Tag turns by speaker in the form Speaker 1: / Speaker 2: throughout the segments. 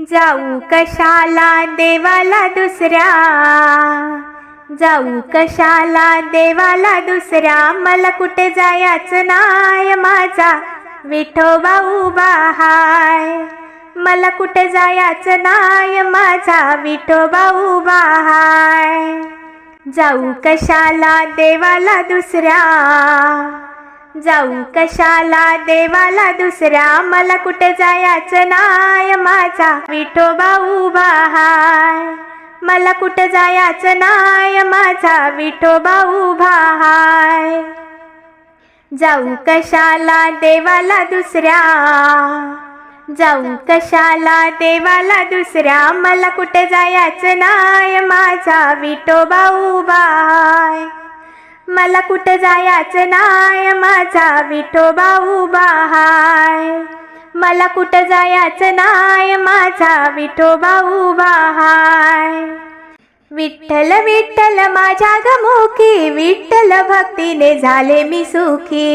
Speaker 1: जाऊ कशाला देवाला दुसऱ्या? जाऊ कशाला देवाला दुसऱ्या? मला कुठे जायचं नाय माझा? विठोबा उभा हाय. मला कुठे जायचं नाय माझा? विठोबा उभा हाय. जाऊ कशाला देवाला दुसऱ्या? जाऊ कशाला देवाला दुसऱ्या? मला कुठे जायचं नाय माझा? विठोबा उभा हाय मला कुठे जायचं नाय माझा? विठोबा उभा हाय जाऊ कशाला देवाला दुसऱ्या? जाऊ कशाला देवाला दुसऱ्या? मला कुठे जायचं नाय माझा? विठोबा उभा हाय मला कुठं जायचं नाय माझा विठोबा उभा हाय मला कुठं जायचं नाय माझा विठोबा उभा हाय विठ्ठल विठ्ठल माझ्या गमुखी विठ्ठल भक्तीने झाले मी सुखी.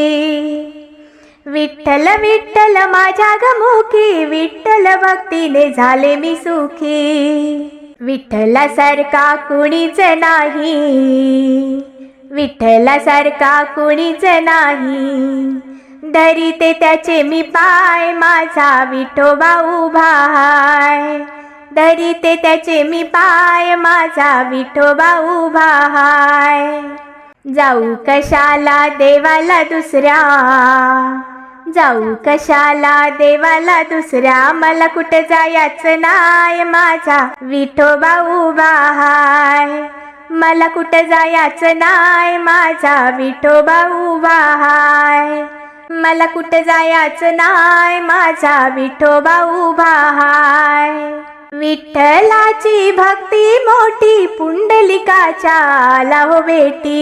Speaker 1: विठ्ठल विठ्ठल माझ्या गमुखी विठ्ठल भक्तीने झाले मी सुखी. विठ्ठलासारखा कुणीच नाही. विठ्ठलासारखा कुणीच नाही. धरीते त्याचे मी पाय माझा विठोबा उभा हाय. धरीते त्याचे मी पाय माझा विठोबा उभा हाय. जाऊ कशाला देवाला दुसऱ्या? जाऊ कशाला देवाला दुसऱ्या? मला कुठं जायचं नाय माझा विठोबा उभा मला कुठं जायचं नाय? माझा विठोबा उभा हाय मला कुठं जायचं नाय? माझा विठोबा उभा हाय विठ्ठलाची भक्ती मोठी पुंडलिकाच्या लाहो बेटी.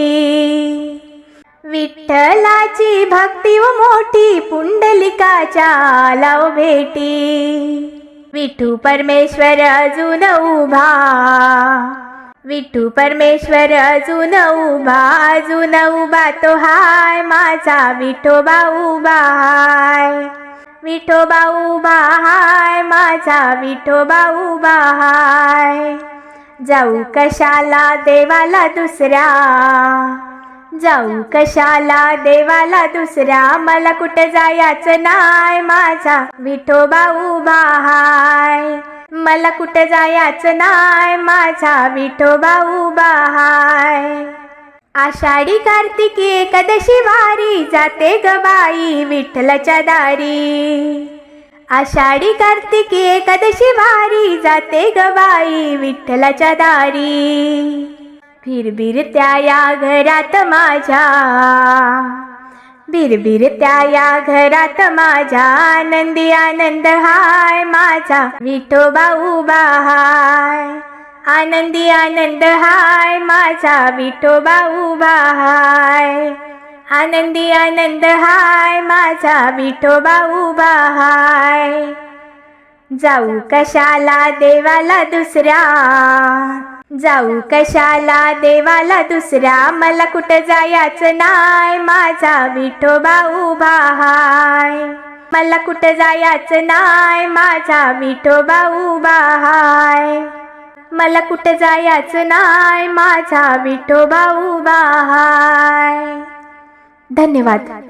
Speaker 1: विठ्ठलाची भक्ती व मोठी पुंडलिकाच्या लाव बेटी. विठू परमेश्वर अजून उभा. विठू परमेश्वर अजून उभा अजून उभा तो हाय माझा विठोबा उभा हाय. विठोबा उभा हाय माझा विठोबा उभा हाय. जाऊ कशाला देवाला दुसऱ्या? जाऊ कशाला देवाला दुसऱ्या? मला कुठे जायचं नाय माझा विठोबा उभा हाय. मला कुठे जायचं नाय? माझा विठोबा उभा हाय आषाढी कार्तिकी एकादशी वारी जाते ग बाई विठ्ठलाच्या दारी. आषाढी कार्तिकी एकादशी वारी जाते ग बाई विठ्ठलाच्या दारी. फिरबिर त्या या घरात माझ्या. बिरबिर त्या या घरात माझ्या आनंदी आनंद हाय माझा विठोबा उभा हाय आनंदी आनंद हाय माझा विठोबा उभा हाय आनंदी आनंद हाय माझा विठोबा उभा हाय जाऊ कशाला देवाला दुसऱ्या? जाऊ कशाला देवाला दुसऱ्या मला कुठं जायचं नाय माझा विठोबा उभा हाय मला कुठं जायचं नाय माझा विठोबा उभा हाय मला कुठं जायचं नाय माझा विठोबा उभा हाय धन्यवाद.